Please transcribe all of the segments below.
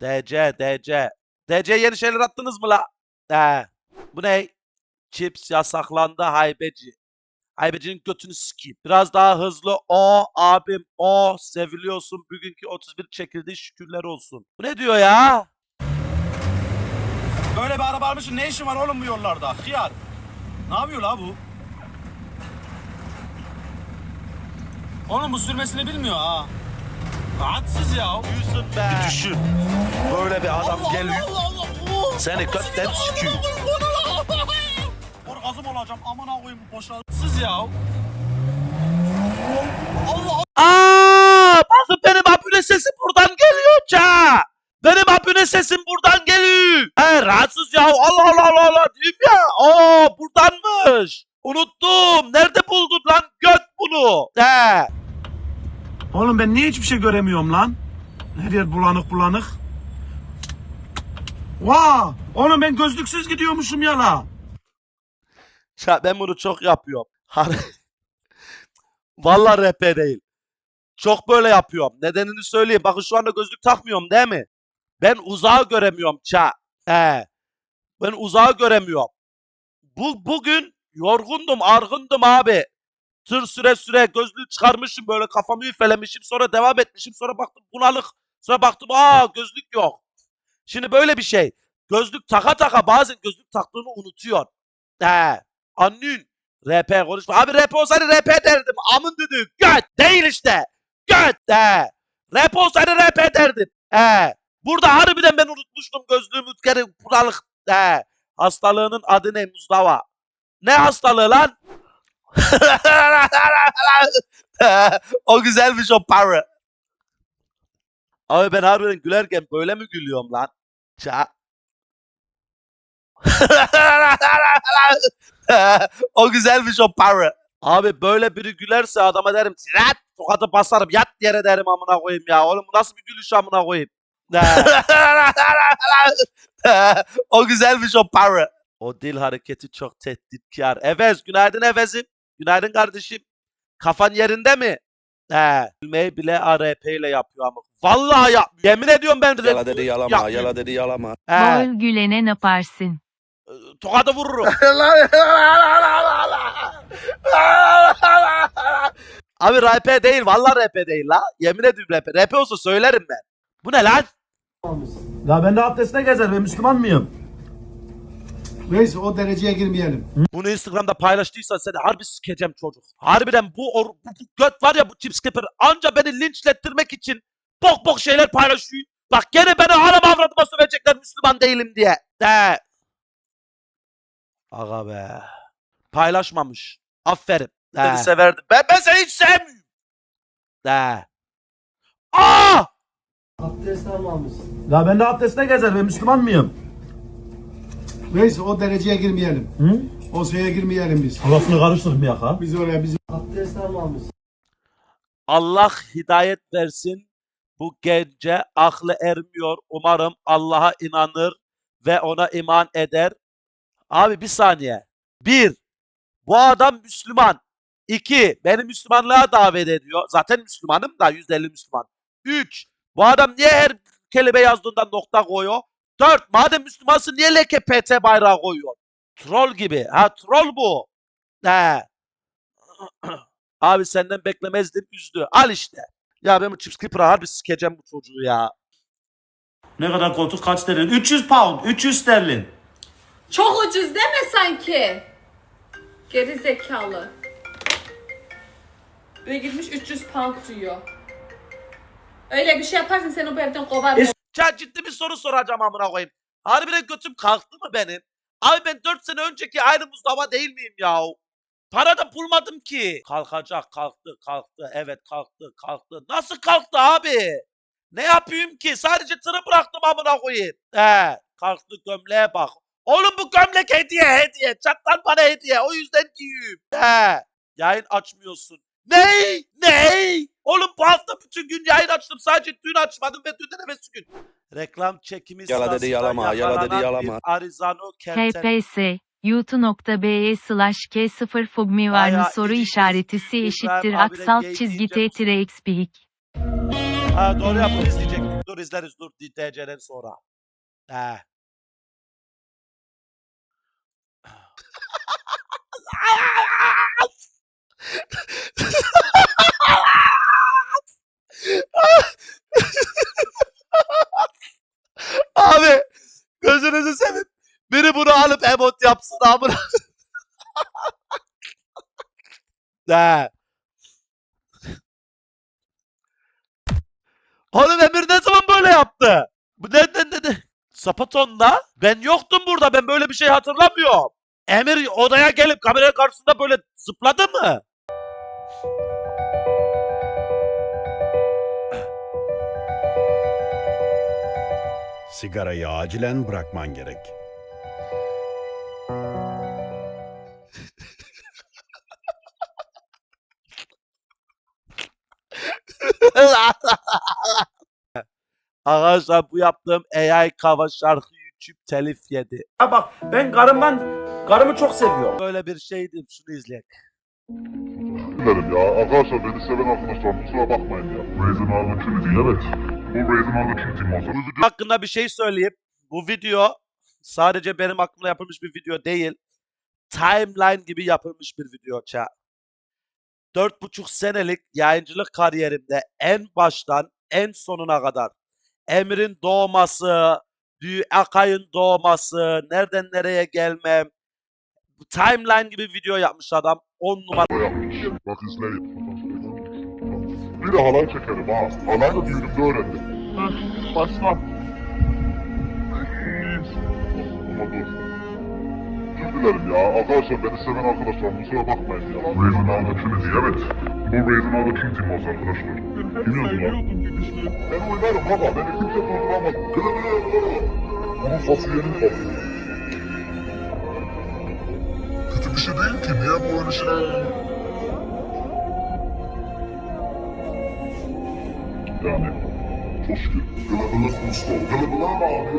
DC, DC. DC yeni şeyler attınız mı la? He. Bu ne? Chips yasaklandı haybeci. Haybecinin götünü sikeyim. Biraz daha hızlı. O abim o seviliyorsun. Bugünkü 31 çekildi şükürler olsun. Bu ne diyor ya? Böyle bir araba almışsın ne işin var oğlum bu yollarda? Hıyar. Ne yapıyor la bu? Oğlum bu sürmesini bilmiyor ha. Rahatsız ya. Yüzün be. Düşün. Böyle bir adam geliyor. Seni kökten sikiyor. Orgazm olacağım amına koyayım boşaltsız ya. Allah Aa, bakın benim abone sesim buradan geliyor ça. Benim abone sesim buradan geliyor. He rahatsız ya. Allah Allah Allah Allah diyeyim ya. Aa buradanmış. Unuttum. Nerede buldun lan göt bunu? He. Oğlum ben niye hiçbir şey göremiyorum lan? Her yer bulanık bulanık. Vaa! Oğlum ben gözlüksüz gidiyormuşum ya la. Ya ben bunu çok yapıyorum. Hani Vallahi rap değil. Çok böyle yapıyorum. Nedenini söyleyeyim. Bakın şu anda gözlük takmıyorum değil mi? Ben uzağı göremiyorum ça. He. Ben uzağı göremiyorum. Bu bugün yorgundum, argındım abi. Tır süre süre gözlüğü çıkarmışım böyle kafamı üfelemişim sonra devam etmişim sonra baktım bulanık. Sonra baktım aa gözlük yok. Şimdi böyle bir şey. Gözlük taka taka bazen gözlük taktığını unutuyor. He. Annün. RP konuşma. Abi RP olsaydı RP derdim. Amın düdük. Göt. Değil işte. Göt. He. RP olsaydı RP derdim. He. Burada harbiden ben unutmuştum gözlüğümü kere buralık. He. Hastalığının adı ne Mustafa? Ne hastalığı lan? o güzelmiş o para. Abi ben harbiden gülerken böyle mi gülüyorum lan? Ça. o güzelmiş o para. Abi böyle biri gülerse adama derim tirat tokadı basarım yat yere derim amına koyayım ya. Oğlum bu nasıl bir gülüş amına koyayım. o güzelmiş o para. O dil hareketi çok tehditkar. Evez günaydın Evez'im. Günaydın kardeşim. Kafan yerinde mi? He. Gülmeyi bile ARP ile yapıyor ama. Vallahi ya. Yemin ediyorum ben Yala dedi yalama, Yapmıyor. yala dedi yalama. He. Bağır gülene ne yaparsın? Tokadı vururum. Abi RP değil. Vallahi RP değil la. Yemin ediyorum RP. RP olsa söylerim ben. Bu ne lan? Ya ben de abdestine gezer ben Müslüman mıyım? Neyse o dereceye girmeyelim. Bunu Instagram'da paylaştıysan seni harbi sikeceğim çocuk. Harbiden bu, or- bu, bu göt var ya bu chip skipper anca beni linçlettirmek için bok bok şeyler paylaşıyor. Bak gene beni haram avradıma sövecekler Müslüman değilim diye. De. Aga be. Paylaşmamış. Aferin. De. Seni severdim. Ben, ben seni hiç sevmiyorum. De. Aa! Abdest almamışsın. Ya ben de abdestine gezer ben Müslüman mıyım? Neyse o dereceye girmeyelim. Hı? O şeye girmeyelim biz. Kafasını karıştırmayak ha. Biz oraya biz abdest almamışsın. Allah hidayet versin. Bu gence aklı ermiyor. Umarım Allah'a inanır ve ona iman eder. Abi bir saniye. Bir, bu adam Müslüman. İki, beni Müslümanlığa davet ediyor. Zaten Müslümanım da %50 Müslüman. Üç, bu adam niye her kelime yazdığında nokta koyuyor? Dört, madem Müslümansın niye leke PT bayrağı koyuyor? Troll gibi. Ha troll bu. He. Abi senden beklemezdim üzdü. Al işte. Ya ben bu Chips Keeper'a harbi sikeceğim bu çocuğu ya. Ne kadar koltuk kaç sterlin? 300 pound, 300 sterlin. Çok ucuz deme sanki. Geri zekalı. Ve gitmiş 300 pound diyor. Öyle bir şey yaparsın seni bu evden kovarım. Ya ciddi bir soru soracağım amına koyayım. Harbiden götüm kalktı mı benim? Abi ben 4 sene önceki aynı Mustafa değil miyim ya? Para da bulmadım ki. Kalkacak kalktı kalktı evet kalktı kalktı. Nasıl kalktı abi? Ne yapayım ki? Sadece tırı bıraktım amına koyayım. He kalktı gömleğe bak. Oğlum bu gömlek hediye hediye. Çaktan bana hediye. O yüzden giyiyorum. He. Yayın açmıyorsun. Ney? Ney? Oğlum bu hafta bütün gün yayın açtım. Sadece dün açmadım ve dünden evvelsi gün. Reklam çekimi Yala dedi yalama, yala dedi yalama. Arizano kerten... TPS youtube.be slash k0 fogmi var mı soru iyi işaretisi eşittir gay çizgi t tire xbik. Ha doğru ya bunu izleyecektim. Dur izleriz dur DTC'den sonra. He. Abi gözünüzü seveyim. Biri bunu alıp emot yapsın amına. He. Oğlum Emir ne zaman böyle yaptı? Bu ne ne ne ne? Sapaton'da ben yoktum burada. Ben böyle bir şey hatırlamıyorum. Emir odaya gelip kamera karşısında böyle zıpladı mı? Sigarayı acilen bırakman gerek. Arkadaşlar bu yaptığım AI cover şarkı YouTube telif yedi. Ha bak ben karımdan karımı çok seviyorum. Böyle bir şeydi. Şunu izleyin. Derim ya arkadaşlar beni seven arkadaşlar kusura bakmayın ya. Raising Arda Trinity evet. Bu Raising Arda Trinity. Bu video hakkında bir şey söyleyeyim. Bu video sadece benim aklımda yapılmış bir video değil. Timeline gibi yapılmış bir video ça. Dört buçuk senelik yayıncılık kariyerimde en baştan en sonuna kadar Emir'in doğması, Akay'ın doğması, nereden nereye gelmem, bu timeline gibi video yapmış adam. 10 numara. Bak izleyin. Bir de halay çekerim ha. Halay da düğünümde öğrendim. Başla. Ama dur. Özür dilerim ya. Arkadaşlar beni seven arkadaşlar kusura bakmayın ya. Raising Arda Trinity evet. Bu Arda Trinity olsa arkadaşlar. Biliyordum lan. Ben oynarım baba. Beni kimse durduramaz. Kılı. Bunun fasulyenin kapı. Şey değil ki. Niye bu oyunu şey... Yani çok şükür. Kılıbılık Mustafa. Kılıbılık abi.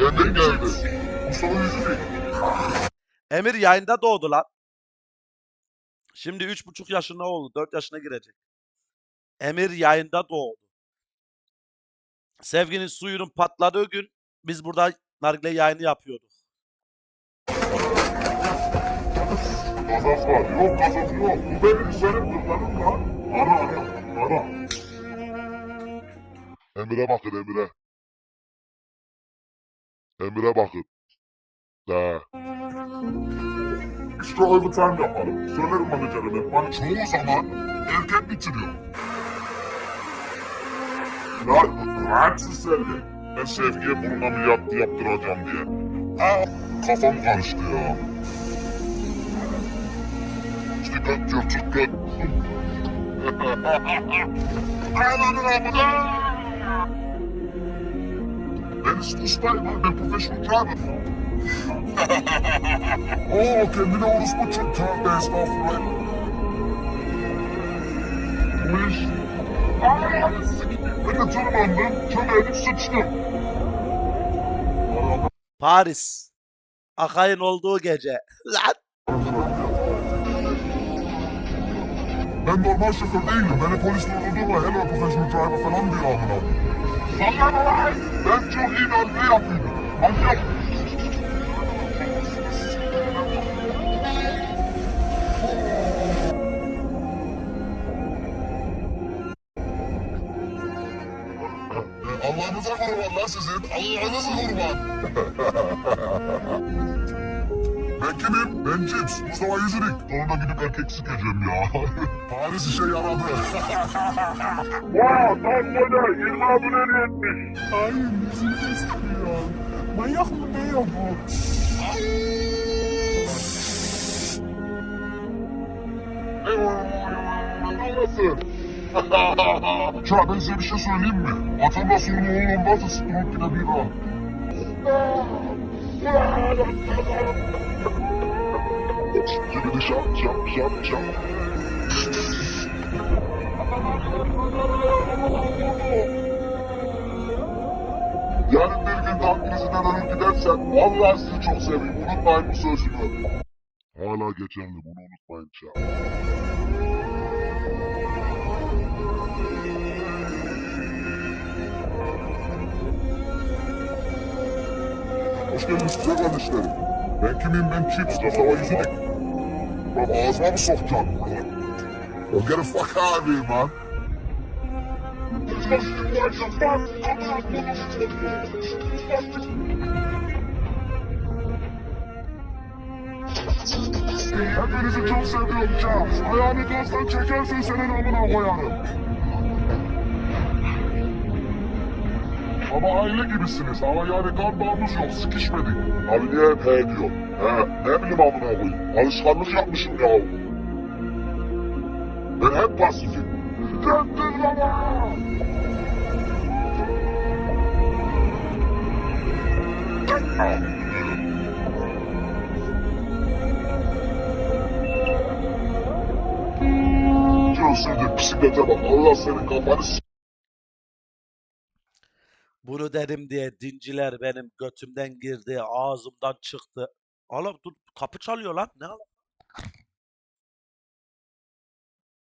Emre geldi. Mustafa Yüzücük. Emir yayında doğdu lan. Şimdi üç buçuk yaşında oldu. Dört yaşına girecek. Emir yayında doğdu. Sevginin suyunun patladığı gün biz burada nargile yayını yapıyorduk. Gazap var. Yok gazap yok. Bu benim senin kızlarım lan. Ara ara. Ara. Emre bakın Emre. Emre bakın. De. İşte overtime yaparım. Söylerim menajerime. Ben çoğu zaman erken bitiriyor. Ya rahatsız sevgi. Ben sevgiye burun ameliyatı yaptıracağım diye. Ha, kafam karıştı ya. Dikkat yok dikkat. Ayağlarını amına. Ben ustayım abi, ben professional driver. Oo kendine orospu çok tövbe estağfurullah. Bu iş. De tırmandım, çömeldim sıçtım. Paris. Akay'ın olduğu gece. Lan. Ben normal şoför değilim. Beni polis durdurdu hello professional driver falan diyor amına. Sana lan! Ben çok iyi nargile yapıyorum. Manyak. Ben Cips. Mustafa Yüzürik. Sonra gidip erkek sikeceğim ya. Paris işe yaradı. Vaa tam böyle 20 abone etmiş. Ay yüzünü kestiriyor. Manyak mı ne ya bu? Nasıl? Ya ben size bir şey söyleyeyim mi? Atilla sorunu oğlum varsa stroke Yarın bir gün taklisinden ölüp gidersen vallahi sizi çok seveyim. Unutmayın bu sözümü. Hala geçerli bunu unutmayın. Çağ. Hoş geldiniz güzel kardeşlerim. Ben kimim ben kim? Mustafa yüzü. Lan ağzıma mı sokacaksın bunu? Well, get the fuck out of here, man. Hepinizi çok seviyorum Charles. Ayağını gazdan çekersen senin amına koyarım. Ama aile gibisiniz ama yani kan bağımız yok, sıkışmadık. Abi niye hep he diyor? He, ne bileyim amına koyayım. Alışkanlık yapmışım ya. Ben hep pasifim. Döndür baba! Göğsündür bisiklete bak. Allah senin kafanı s- Bunu dedim diye dinciler benim götümden girdi, ağzımdan çıktı. Oğlum dur kapı çalıyor lan. Ne al-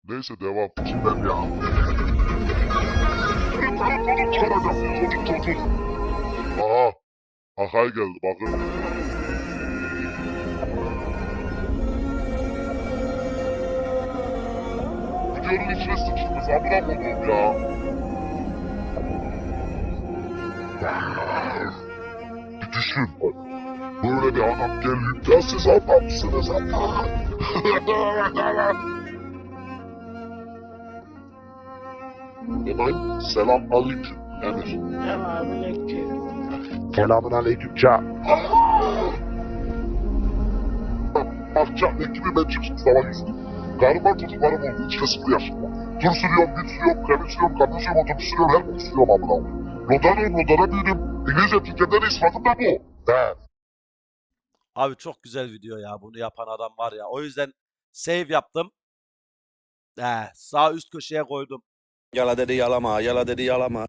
Neyse devam. Kimden ya? Aha. Akay geldi bakın. Videonun içine sıçtınız. Amına koyduğum ya. Düşün. Böyle bir adam ya siz anlamışsınız ama. Eman selam aleyküm Emir. Selamun aleyküm Ca. Bak Ca ekibi ben çıksın sana yüzdüm. Gariban çocuklarım oldu içine sıfır yaşında. Tur sürüyorum, güç sürüyorum, kremi sürüyorum, kamyon sürüyorum, otobüs sürüyorum, her boku sürüyorum amına koyayım. Lodanım, lodana büyüdüm. İngilizce de ispatım da bu. Ben. Abi çok güzel video ya. Bunu yapan adam var ya. O yüzden save yaptım. He, sağ üst köşeye koydum. Yala dedi yalama, yala dedi yalama.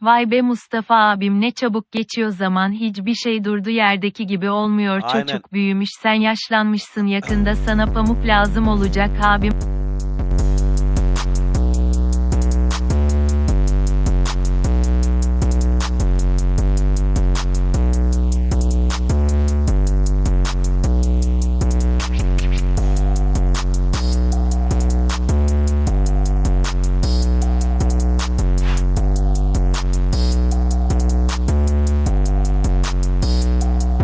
Vay be Mustafa abim ne çabuk geçiyor zaman hiçbir şey durdu yerdeki gibi olmuyor Aynen. çocuk büyümüş sen yaşlanmışsın yakında sana pamuk lazım olacak abim.